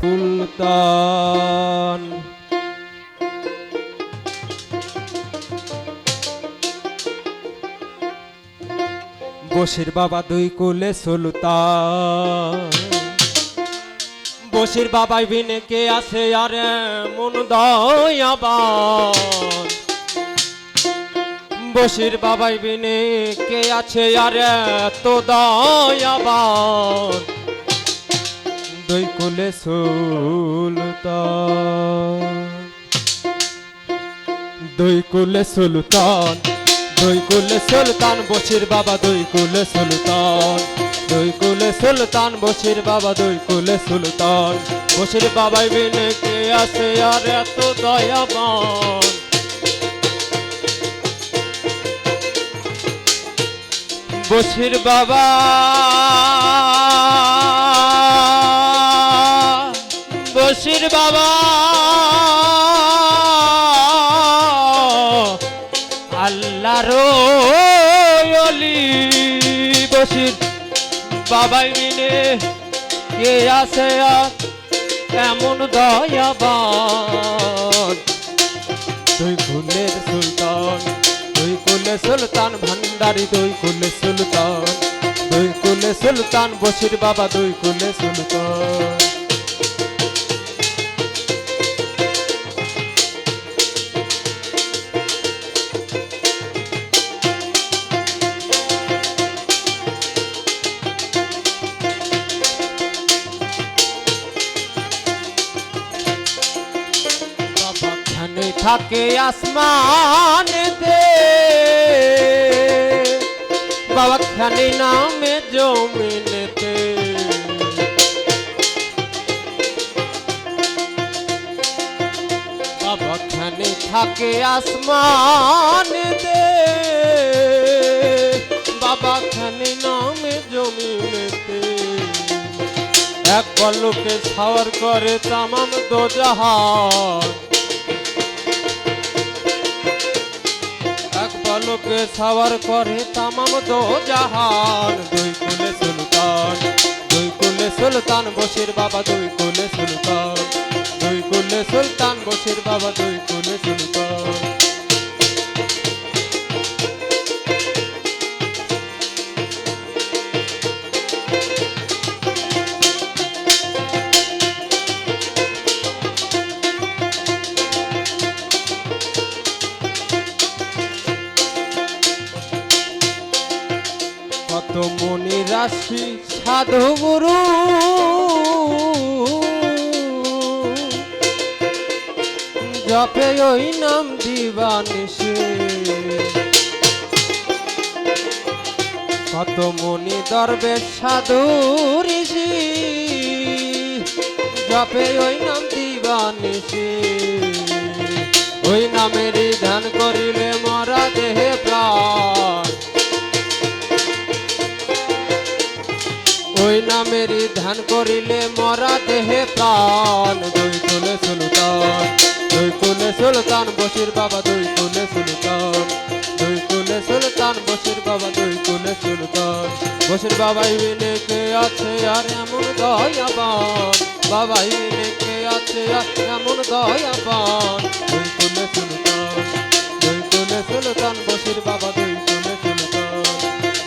সুলতান বসির বাবা দুই কুলে সুলতান। বসির বাবাই বিনে কে আছে আর মন দয়াবান। বসির বাবাই বিনে কে আছে আর তো দয়াবান। দুই কুলে সুলতান দুই কুলে সুলতান, দুই কুলে সুলতান, বসির বাবা দুই কুলে সুলতান। দুই কুলে সুলতান, বসির বাবা দুই কুলে সুলতান। বসির বাবাই বিনে কে আছে আর এত দয়াবান। বসির বাবা বাবা। আল্লাহর অলি বসির বাবাই মিনে কে আছে এমন দয়াবান? দুই কুলের সুলতান, দুই কুলে সুলতান ভান্ডারি, দুই কুলে সুলতান, দুই কুলে সুলতান বসির বাবা, দুই কুলে সুলতান। বাবা খানে থাকে আসমানেতে বাবা খানে নামে জমিনেতে। বাবা খানে থাকে আসমানেতে বাবা খানে নামে জমিনেতে। এক পল্লকে ছাওয়ার করে তামাম দোজাহান পলকে সাওয়ার করে তামাম দো জাহান দুই কুলে সুলতান, দুই কুলে সুলতান বসির বাবা, দুই কুলে সুলতান। দুই কুলে সুলতান বসির বাবা, দুই কুলে রাশি সাধু গুরু। জপে ওই নাম দিবানিসে কত মনি দরবে সাধু ঋষি। জপে ওই নাম দিবানিসে ওই নামেরই ধ্যান করিলে মরা ধ্যান করিলে মরা দেহে প্রাণ। দুই কুলে সুলতান, দুই কুলে সুলতান বসির বাবা, দুই কুলে সুলতান। দুই কুলে সুলতান বসির বাবা, দুই কুলে সুলতান। বসির বাবাই কে আছে আর এমন দয়াবান? বাবাই কে আছে আর এমন দয়াবান? দুই কুলে সুলতান, দুই কুলে সুলতান বসির বাবা, দুই কুলে সুলতান।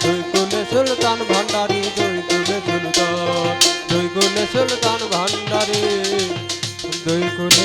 দুই কুলে সুলতান ভান্ডারি দুই কুলে সুলতান দুই কুলে